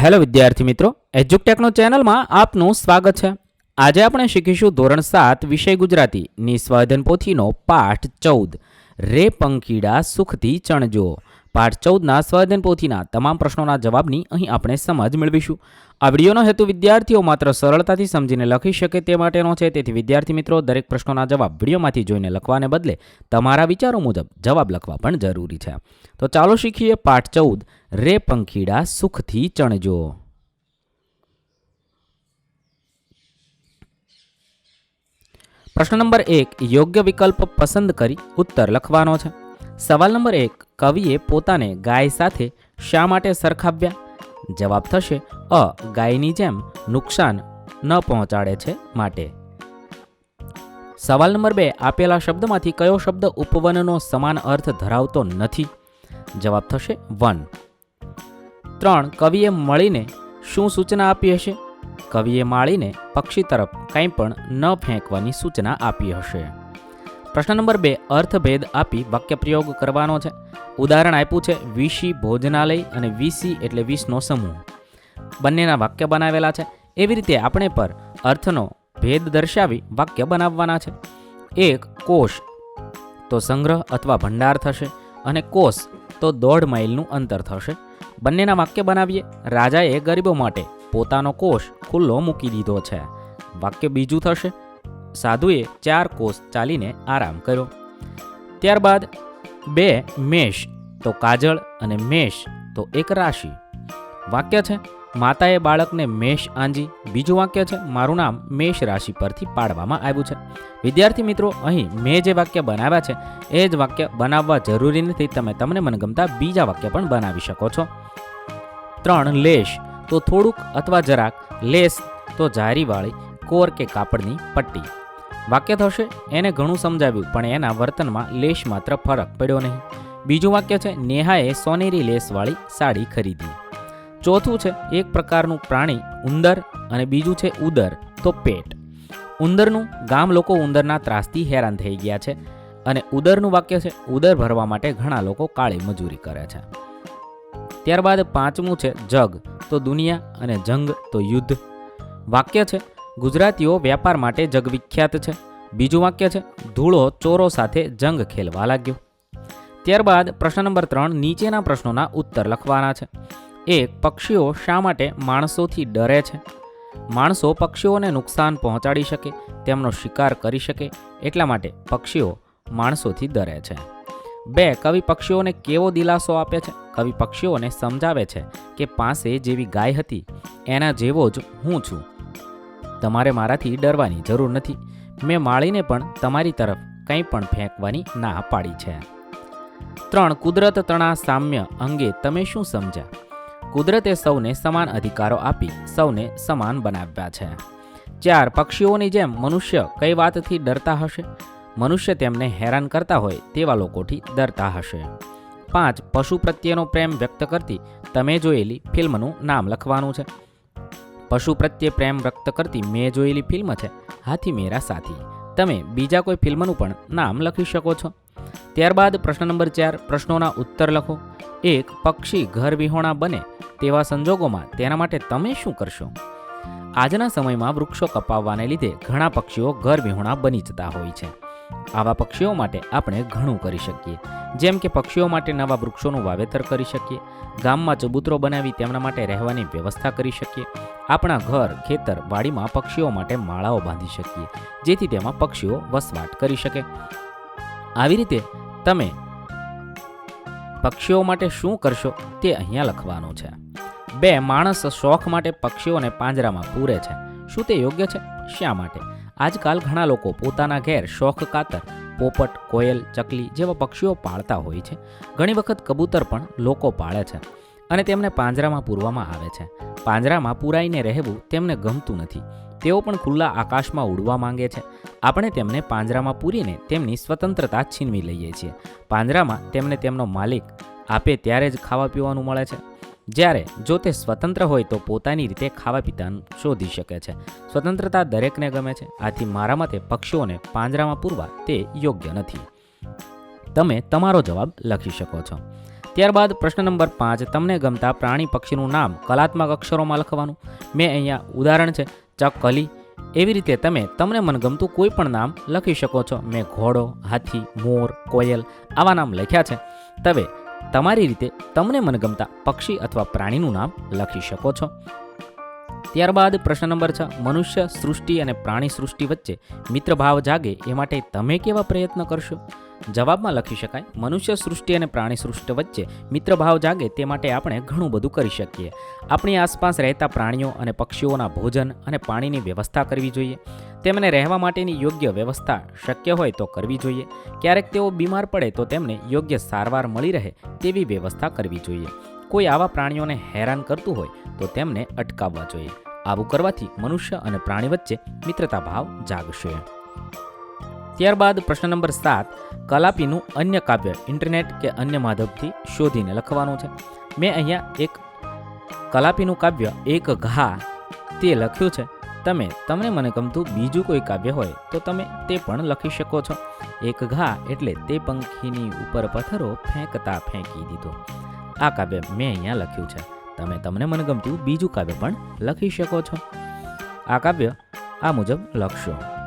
Hello વિદ્યાર્થી મિત્રો એજ્યુકટેકનો ચેનલમાં આપનું સ્વાગત છે. આજે આપણે શીખીશું ધોરણ સાત, વિષય ગુજરાતીની નિસ્વાધન પોથીનો પાઠ ચૌદ. રે પંખીડા સુખથી ચણજો. પાઠ ચૌદના સ્વાધન પોથીના તમામ પ્રશ્નોના જવાબની અહીં આપણે સમજ મેળવીશું. આ વિડીયોનો હેતુ વિદ્યાર્થીઓ માત્ર સરળતાથી સમજીને લખી શકે તે માટેનો છે. તેથી વિદ્યાર્થી મિત્રો, દરેક પ્રશ્નોના જવાબ વિડીયોમાંથી જોઈને લખવાને બદલે તમારા વિચારો મુજબ જવાબ લખવા પણ જરૂરી છે. તો ચાલો શીખીએ પાઠ ચૌદ. રે પંખીડા સુખથી ચણજો. પ્રશ્ન નંબર એક, યોગ્ય વિકલ્પ પસંદ કરી ઉત્તર લખવાનો છે. સવાલ નંબર એક, કવિએ પોતાને ગાય સાથે શા માટે સરખાવ્યા? જવાબ થશે, અ, ગાયની જેમ નુકસાન ન પહોંચાડે છે માટે. સવાલ નંબર બે, આપેલા શબ્દમાંથી કયો શબ્દ ઉપવનનો સમાન અર્થ ધરાવતો નથી? જવાબ થશે, વન. ત્રણ કવિએ મળીને શું સૂચના આપી હશે? કવિએ માળીને પક્ષી તરફ કંઈ પણ ન ફેંકવાની સૂચના આપી હશે. પ્રશ્ન નંબર બે, અર્થભેદ આપી વાક્ય પ્રયોગ કરવાનો છે. ઉદાહરણ આપ્યું છે વીસી ભોજનાલય અને વીસી એટલે વીસનો સમૂહ. બંનેના વાક્ય બનાવેલા છે. એવી રીતે આપણે પર અર્થનો ભેદ દર્શાવી વાક્ય બનાવવાના છે. એક, કોષ. તો સંગ્રહ અથવા ભંડાર થશે અને કોષ તો દોઢ માઇલનું અંતર થશે. બંનેના વાક્ય બનાવીએ. રાજાએ ગરીબો માટે પોતાનો કોષ ખુલ્લો મૂકી દીધો છે. વાક્ય બીજું થશે. સાધુએ ચાર કોષ ચાલીને આરામ કર્યો. ત્યારબાદ બે મેષ, તો કાજળ અને મેષ, તો એક રાશિ. વાક્ય છે. માતાએ બાળકને મેષ આંજી, બીજું વાક્ય છે, મારું નામ મેષ રાશિ પરથી પાડવામાં આવ્યું છે. વિદ્યાર્થી મિત્રો, અહીં મેં જે વાક્ય બનાવ્યા છે, એ જ વાક્ય બનાવવા જરૂરી નથી. તમે તમને મનગમતા બીજા વાક્ય પણ બનાવી શકો છો. ત્રણ, લેશ. તો થોડુંક અથવા જરાક, લેસ તો જારીવાળી કોર કે કાપડની પટ્ટી. વાક્ય થશે, એને ઘણું સમજાવ્યું, પણ એના વર્તનમાં લેશ માત્ર ફરક પડ્યો નહીં. બીજું વાક્ય છે, નેહાએ સોનેરી લેસવાળી સાડી ખરીદી. ચોથું છે એક પ્રકારનું પ્રાણી ઉંદર અને બીજું છે ઉદર, તો પેટ. ઉંદરનું ગામ લોકો ઉંદરના ત્રાસથી હેરાન થઈ ગયા છે અને ઉદરનું વાક્ય છે ઉદર ભરવા માટે ઘણા લોકો કાળી મજૂરી કરે છે. ત્યારબાદ પાંચમું છે જગ, તો દુનિયા અને જંગ, તો યુદ્ધ. વાક્ય છે ગુજરાતીઓ વ્યાપાર માટે જગવિખ્યાત છે. બીજું વાક્ય છે ધૂળો ચોરો સાથે જંગ ખેલવા લાગ્યો. ત્યારબાદ પ્રશ્ન નંબર ત્રણ નીચેના પ્રશ્નોના ઉત્તર લખવાના છે. એક પક્ષીઓ શા માટે માણસોથી ડરે છે? માણસો પક્ષીઓને નુકસાન પહોંચાડી શકે, તેમનો શિકાર કરી શકે, એટલા માટે પક્ષીઓ માણસોથી ડરે છે. બે, કવિ પક્ષીઓને કેવો દિલાસો આપે છે? કવિ પક્ષીઓને સમજાવે છે કે પાસે જેવી ગાય હતી, એના જેવો જ હું છું. તમારે મારાથી ડરવાની જરૂર નથી. મેં માળીને પણ તમારી તરફ કંઈ પણ ફેંકવાની ના પાડી છે. ત્રણ, કુદરત તણા સામ્ય અંગે તમે શું સમજ્યા? કુદરતે સૌને સમાન અધિકારો આપી સૌને સમાન બનાવ્યા છે. ચાર પક્ષીઓની જેમ મનુષ્ય કઈ વાતથી ડરતા હશે? મનુષ્ય તેમને હેરાન કરતા હોય તેવા લોકોથી ડરતા હશે. પાંચ, પશુ પ્રત્યેનો પ્રેમ વ્યક્ત કરતી તમે જોયેલી ફિલ્મનું નામ લખવાનું છે. પશુ પ્રત્યે પ્રેમ વ્યક્ત કરતી મેં જોયેલી ફિલ્મ છે, હાથી મેરા સાથી. તમે બીજા કોઈ ફિલ્મનું પણ નામ લખી શકો છો. ત્યારબાદ પ્રશ્ન નંબર ચાર, પ્રશ્નોના ઉત્તર લખો. એક, પક્ષી ઘર વિહોણા બને તેવા સંજોગોમાં તેના માટે તમે શું કરશો? આજના સમયમાં વૃક્ષો કપાવવાને લીધે ઘણા પક્ષીઓ ઘર વિહોણા બની જતા હોય છે. આવા પક્ષીઓ માટે આપણે ઘણું કરી શકીએ. જેમ કે પક્ષીઓ માટે નવા વૃક્ષોનું વાવેતર કરી શકીએ. ગામમાં ચબૂતરો બનાવી તેમના માટે રહેવાની વ્યવસ્થા કરી શકીએ. આપણા ઘર, ખેતર, વાડીમાં પક્ષીઓ માટે માળાઓ બાંધી શકીએ, જેથી તેમાં પક્ષીઓ વસવાટ કરી શકે. આવી રીતે તમે પક્ષીઓ માટે શું કરશો તે અહીંયા લખવાનું છે. બે માણસ શોખ માટે પક્ષીઓને પાંજરામાં પૂરે છે. શું તે યોગ્ય છે? શા માટે? આજકાલ ઘણા લોકો પોતાના ઘેર શોખ કાતર, પોપટ, કોયલ, ચકલી જેવા પક્ષીઓ પાળતા હોય છે. ઘણી વખત કબૂતર પણ લોકો પાળે છે અને તેમને પાંજરામાં પૂરવામાં આવે છે. પાંજરામાં પૂરાઈને રહેવું તેમને ગમતું નથી. તેઓ પણ ખુલ્લા આકાશમાં ઉડવા માંગે છે. આપણે તેમને પાંજરામાં પૂરીને તેમની સ્વતંત્રતા છીનવી લઈએ છીએ. પાંજરામાં તેમને તેમનો માલિક આપે ત્યારે જ ખાવા પીવાનું મળે છે. જ્યારે જો તે સ્વતંત્ર હોય તો પોતાની રીતે ખાવા પીતાનું શોધી શકે છે. સ્વતંત્રતા દરેકને ગમે છે, આથી મારા મતે પક્ષીઓને પાંજરામાં પૂરવા તે યોગ્ય નથી. તમે તમારો જવાબ લખી શકો છો. ત્યારબાદ પ્રશ્ન નંબર પાંચ, તમને ગમતા પ્રાણી પક્ષીનું નામ કલાત્મક અક્ષરોમાં લખવાનું. મેં અહીંયા ઉદાહરણ છે, ચકલી. એવી રીતે તમે તમને મનગમતું કોઈ પણ નામ લખી શકો છો. મેં ઘોડો, હાથી, મોર, કોયલ આવા નામ લખ્યા છે. તમે તમારી રીતે તમને મનગમતા પક્ષી અથવા પ્રાણીનું નામ લખી શકો છો. ત્યારબાદ પ્રશ્ન નંબર છ, મનુષ્ય સૃષ્ટિ અને પ્રાણી સૃષ્ટિ વચ્ચે મિત્રભાવ જાગે એ માટે તમે કેવા પ્રયત્ન કરશો? જવાબમાં લખી શકાય, મનુષ્ય સૃષ્ટિ અને પ્રાણી સૃષ્ટિ વચ્ચે મિત્રભાવ જાગે તે માટે આપણે ઘણું બધું કરી શકીએ. આપણી આસપાસ રહેતા પ્રાણીઓ અને પક્ષીઓના ભોજન અને પાણીની વ્યવસ્થા કરવી જોઈએ. તેમને રહેવા માટેની યોગ્ય વ્યવસ્થા શક્ય હોય તો કરવી જોઈએ. ક્યારેક તેઓ બીમાર પડે તો તેમને યોગ્ય સારવાર મળી રહે તેવી વ્યવસ્થા કરવી જોઈએ. કોઈ આવા પ્રાણીઓને હેરાન કરતું હોય તો તેમને અટકાવવા જોઈએ. આવું કરવાથી મનુષ્ય અને પ્રાણી વચ્ચે મિત્રતા ભાવ જાગશે. ત્યારબાદ પ્રશ્ન નંબર સાત, કલાપીનું અન્ય કાવ્ય ઇન્ટરનેટ કે અન્ય માધવથી શોધીને લખવાનું છે. મેં અહીંયા એક કલાપીનું કાવ્ય એક ઘા તે લખ્યું છે. તમે, તમને મને ગમતું બીજું કોઈ કાવ્ય હોય, તો તમે તે પણ લખી શકો છો. એક ઘા એટલે તે પંખીની ઉપર પથ્થરો ફેંકતા ફેંકી દીધો. આ કાવ્ય મેં અહીંયા લખ્યું છે. તમે તમને મને ગમતું બીજું કાવ્ય પણ લખી શકો છો. આ કાવ્ય આ મુજબ લખશો.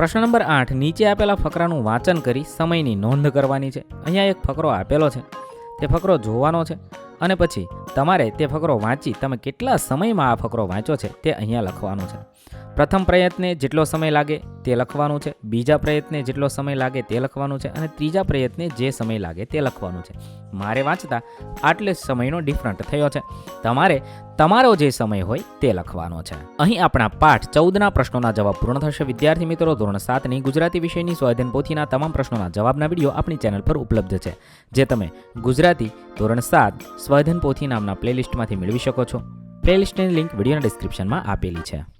પ્રશ્ન નંબર આઠ, નીચે આપેલા ફકરાનું વાંચન કરી સમયની નોંધ કરવાની છે. અહીંયા એક ફકરો આપેલો છે. તે ફકરો જોવાનો છે. અને પછી તમારે તે ફકરો વાંચી તમે કેટલા સમયમાં આ ફકરો વાંચ્યો છે તે અહીંયા લખવાનો છે. પ્રથમ પ્રયત્ને જેટલો સમય લાગે તે લખવાનું છે, બીજા પ્રયત્ને જેટલો સમય લાગે તે લખવાનું છે અને ત્રીજા પ્રયત્ને જે સમય લાગે તે લખવાનું છે. મારે વાંચતા આટલે સમયનો ડિફરન્ટ થયો છે. તમારે તમારો જે સમય હોય તે લખવાનો છે. અહીં આપણા પાઠ ચૌદના પ્રશ્નોના જવાબ પૂર્ણ થશે. વિદ્યાર્થી મિત્રો, ધોરણ સાતની ગુજરાતી વિષયની સ્વાધીન પોથીના તમામ પ્રશ્નોના જવાબના વીડિયો આપણી ચેનલ પર ઉપલબ્ધ છે, જે તમે ગુજરાતી ધોરણ સાત સ્વાધીન પોથી નામના પ્લેલિસ્ટમાંથી મેળવી શકો છો. પ્લેલિસ્ટની લિંક વિડીયોના ડિસ્ક્રિપ્શનમાં આપેલી છે.